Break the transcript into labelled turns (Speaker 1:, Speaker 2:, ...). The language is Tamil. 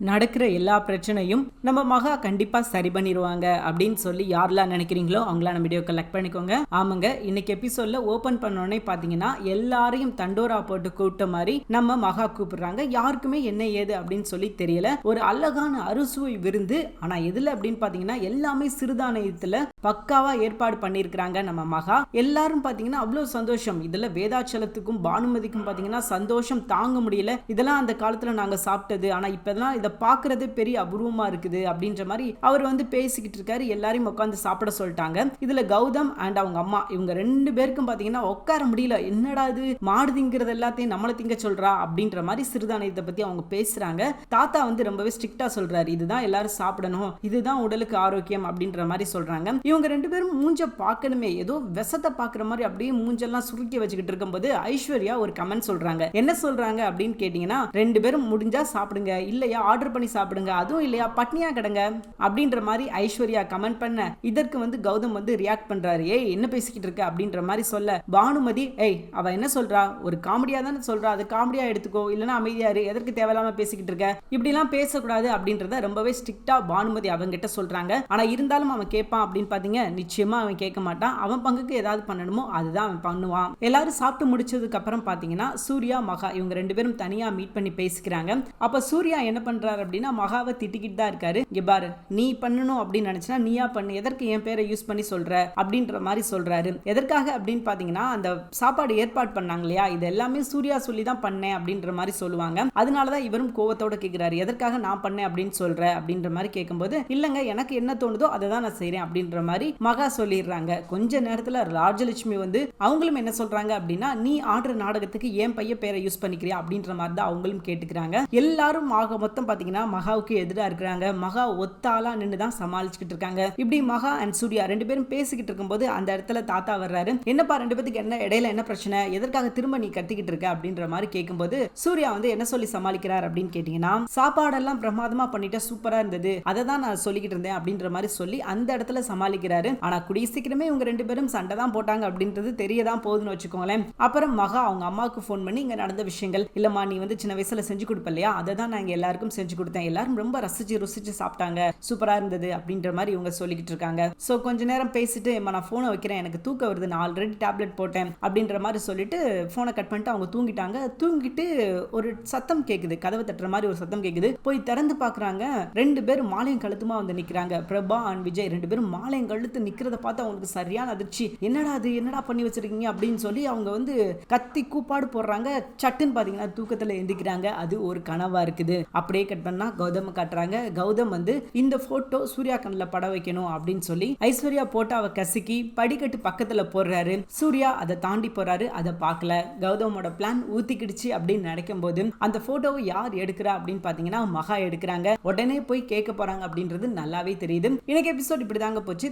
Speaker 1: நடக்கிற எல்லா பிரச்சனையும் நம்ம மகா கண்டிப்பாக சரி பண்ணிடுவாங்க அப்படின்னு சொல்லி யாரெல்லாம் நினைக்கிறீங்களோ அவங்களாம் நம்ம வீடியோ கலெக்ட் பண்ணிக்கோங்க. ஆமாங்க இன்னைக்கு எபிசோட்ல ஓப்பன் பண்ணோடனே பார்த்தீங்கன்னா எல்லாரையும் தண்டோரா போட்டு கூப்பிட்ட மாதிரி நம்ம மகா கூப்பிடுறாங்க. யாருக்குமே என்ன ஏது அப்படின்னு சொல்லி தெரியல. ஒரு அழகான அறுசுவை விருந்து. ஆனா எதுல அப்படின்னு பார்த்தீங்கன்னா எல்லாமே சிறுதானியத்துல பக்காவா ஏற்பாடு பண்ணியிருக்கிறாங்க நம்ம மகா. எல்லாரும் பாத்தீங்கன்னா அவ்வளவு சந்தோஷம். இதுல வேதாச்சலத்துக்கும் பானுமதிக்கும் பாத்தீங்கன்னா சந்தோஷம் தாங்க முடியல. இதெல்லாம் அந்த காலத்துல நாங்க சாப்பிட்டது. ஆனா இப்பதான் இதை பார்க்கறது பெரிய அபூர்வமா இருக்குது அப்படின்ற மாதிரி அவர் வந்து பேசிக்கிட்டு இருக்காரு. எல்லாரையும் உட்காந்து சாப்பிட சொல்லிட்டாங்க. இதுல கௌதம் அண்ட் அவங்க அம்மா இவங்க ரெண்டு பேருக்கும் பாத்தீங்கன்னா உட்கார முடியல. என்னடா இது? மாடு திங்கிறது எல்லாத்தையும் நம்மளை திங்க சொல்றா அப்படின்ற மாதிரி சிறுதானியத்தை பத்தி அவங்க பேசுறாங்க. தாத்தா வந்து ரொம்பவே ஸ்ட்ரிக்டா சொல்றாரு. இதுதான் எல்லாரும் சாப்பிடணும். இதுதான் உடலுக்கு ஆரோக்கியம் அப்படின்ற மாதிரி சொல்றாங்க. இவங்க ரெண்டு பேரும் மூஞ்ச பார்க்கணுமே. ஏதோ விஷத்தை பார்க்குற மாதிரி அப்படியே மூஞ்செல்லாம் சுருக்கி வச்சுக்கிட்டு இருக்கும்போது ஐஸ்வர்யா ஒரு கமெண்ட் சொல்கிறாங்க என்ன சொல்கிறாங்க அப்படின்னு கேட்டிங்கன்னா ரெண்டு பேரும் முடிஞ்சால் சாப்பிடுங்க. இல்லையா ஆர்டர் பண்ணி சாப்பிடுங்க. அதுவும் இல்லையா பட்னியா கிடங்க. அப்படின்ற மாதிரி ஐஸ்வர்யா கமெண்ட் பண்ண இதற்கு வந்து கௌதம் வந்து ரியாக்ட் பண்ணுறாரு ஏய் என்ன பேசிக்கிட்டு இருக்க? அப்படின்ற மாதிரி சொல்ல பானுமதி ஏய் அவ என்ன சொல்றா? ஒரு காமெடியா தானே சொல்றா. அது காமெடியா எடுத்துக்கோ. இல்லைன்னா அமைதியா இரு. எதற்கு தேவையில்லாம பேசிக்கிட்டு இருக்க? இப்படிலாம் பேசக்கூடாது அப்படின்றத ரொம்பவே ஸ்ட்ரிக்டா பானுமதி அவங்க கிட்ட சொல்றாங்க. ஆனா இருந்தாலும் அவன் கேட்பான் அப்படின்னு பார்த்தீங்க நிச்சயமா அவன் கேட்க மாட்டான். அவன் பங்குக்கு ஏதாவது பண்ணணுமோ அதுதான் அவன் பண்ணுவான். எல்லாரும் சாப்பிட்டு முடிச்சதுக்கு அப்புறம் பாத்தீங்கன்னா சூர்யா மகா இவங்க ரெண்டு பேரும் தனியா மீட் பண்ணி பேசிக்கிறாங்க. அப்ப சூர்யா என்ன பண்றாரு அப்படின்னா மகாவை திட்டிக்கிட்டு தான் இருக்காரு. இங்கே பாரு நீ பண்ணணும் அப்படின்னு நினச்சினா நீயா பண்ணு. எதற்கு என் பேரை யூஸ் பண்ணி சொல்ற? அப்படின்ற மாதிரி சொல்றாரு. எதற்காக அப்படின்னு பாத்தீங்கன்னா அந்த சாப்பாடு ஏற்பாடு பண்ணாங்க இல்லையா? இது எல்லாமே சூர்யா சொல்லி தான் பண்ணேன் அப்படின்ற மாதிரி சொல்லுவாங்க. அதனாலதான் இவரும் கோவத்தோட கேக்குறாரு. எதற்காக நான் பண்ணேன் அப்படின்னு சொல்ற? அப்படின்ற மாதிரி கேட்கும்போது இல்லங்க எனக்கு என்ன தோணுதோ அதை தான் நான் செய்றேன் அப்படின்ற மாதிரி மகா சொல்லிடுறாங்க. கொஞ்ச நேரத்துல ராஜலட்சுமி வந்து அவங்களும் என்ன சொல்றாங்க அப்படின்னா நீ ஆடுற நாடகத்துக்கு என் பையன் பேரை யூஸ் பண்ணிக்கிறியா? அப்படின்ற மாதிரி தான் அவங்களும் கேட்டுக்கிறாங்க. எல்லாரும் ஆக மொத்தம் பாத்தீங்கன்னா மகாவுக்கு எதிராக இருக்கிறாங்க. மகா ஒத்தாலா நின்று தான் சமாளிச்சுக்கிட்டு இருக்காங்க. இப்படி மகா அண்ட் சூர்யா ரெண்டு பேரும் பேசிக்கிட்டு இருக்கும்போது அந்த இடத்துல தாத்தா வர்றாரு. என்னப்பா ரெண்டு பேத்துக்கு என்ன இடையில என்ன பிரச்சனை? எதற்காக திரும்ப நீ கத்திக்கிட்டு இருக்க? அப்படின்ற மாதிரி கேட்கும்போது சூர்யா வந்து என்ன சொல்லி சமாளிக்கிறார் அப்படின்னு கேட்டீங்கன்னா சாப்பாடெல்லாம் பிரமாதமா பண்ணிட்டா சூப்பரா இருந்தது. அதை தான் நான் சொல்லிக்கிட்டு இருந்தேன். அப்படின்ற மாதிரி சொல்லி அந்த இடத்துல சமாளிக்கிறாரு ஆனா கூடிய சீக்கிரமே இவங்க ரெண்டு பேரும் சண்டை தான் போட்டாங்க அப்படின்றது தெரியதான் போகுதுன்னு வச்சுக்கோங்களேன். அப்புறம் மகா அவங்க அம்மாவுக்கு ஃபோன் பண்ணி இங்க நடந்த விஷயங்கள் இல்லம்மா நீ வந்து சின்ன வயசுல செஞ்சு கொடுப்ப இல்லையா? அதை தான் நாங்க எல்லாருக்கும் செஞ்சு கொடுத்தேன். எல்லாரும் ரொம்ப ரசிச்சு ருசிச்சு சாப்பிட்டாங்க. சூப்பரா இருந்தது அப்படின்ற மாதிரி இவங்க சொல்லிக்கிட்டு இருக்காங்க. சோ கொஞ்ச நேரம் பேசிட்டு "அம்மா, நான் போனை வைக்கிறேன். எனக்கு தூக்கம் வருது. நான் ஆல்ரெடி டேப்லெட் போட்டேன். அப்படின்ற மாதிரி சொல்லிட்டு போனை கட் பண்ணிட்டு அவங்க தூங்கிட்டாங்க. தூங்கிட்டு ஒரு சத்தம் கேக்குது. கதவை தட்டுற மாதிரி ஒரு சத்தம் கேக்குது. போய் திறந்து பாக்குறாங்க. ரெண்டு பேரும் மாலையும் கழுத்துமா வந்து நிக்கிறாங்க. பிரபா அண்ட் விஜய் ரெண்டு பேரும் மாலையும் கழுத்து நிற்கிறத பார்த்து அவங்களுக்கு சரியான அதிர்ச்சி. என்னடா அது என்னடா பண்ணி வச்சிருக்கீங்க? அப்படின்னு சொல்லி அவங்க வந்து கத்தி கூப்பாடு போடுறாங்க. சட்டுன்னு பாத்தீங்கன்னா தூக்கத்துல எந்திக்கிறாங்க அது ஒரு கனவா இருக்குது. அப்படியே கட் பண்ணா கௌதம் காட்டுறாங்க. கௌதம் வந்து இந்த போட்டோ சூர்யா கண்ணில் பட வைக்கணும் அப்படின்னு சொல்லி ஐஸ்வர்யா போட்டோவை கசுக்கி படிக்கட்டு பக்கத்துல போடுறாரு. சூர்யா அதை தாண்டி போறாரு. அதை பார்க்கல. கௌதமோட பிளான் ஊத்திக்கிடுச்சு அப்படின்னு நினைக்கும் போது அந்த போட்டோவை யார் எடுக்கிறா அப்படின்னு பாத்தீங்கன்னா மகா எடுக்கிறாங்க. உடனே போய் கேட்க போறாங்க அப்படின்றது நல்லாவே தெரியுது. இன்னைக்கு எபிசோட் இப்படிதாங்க போச்சு.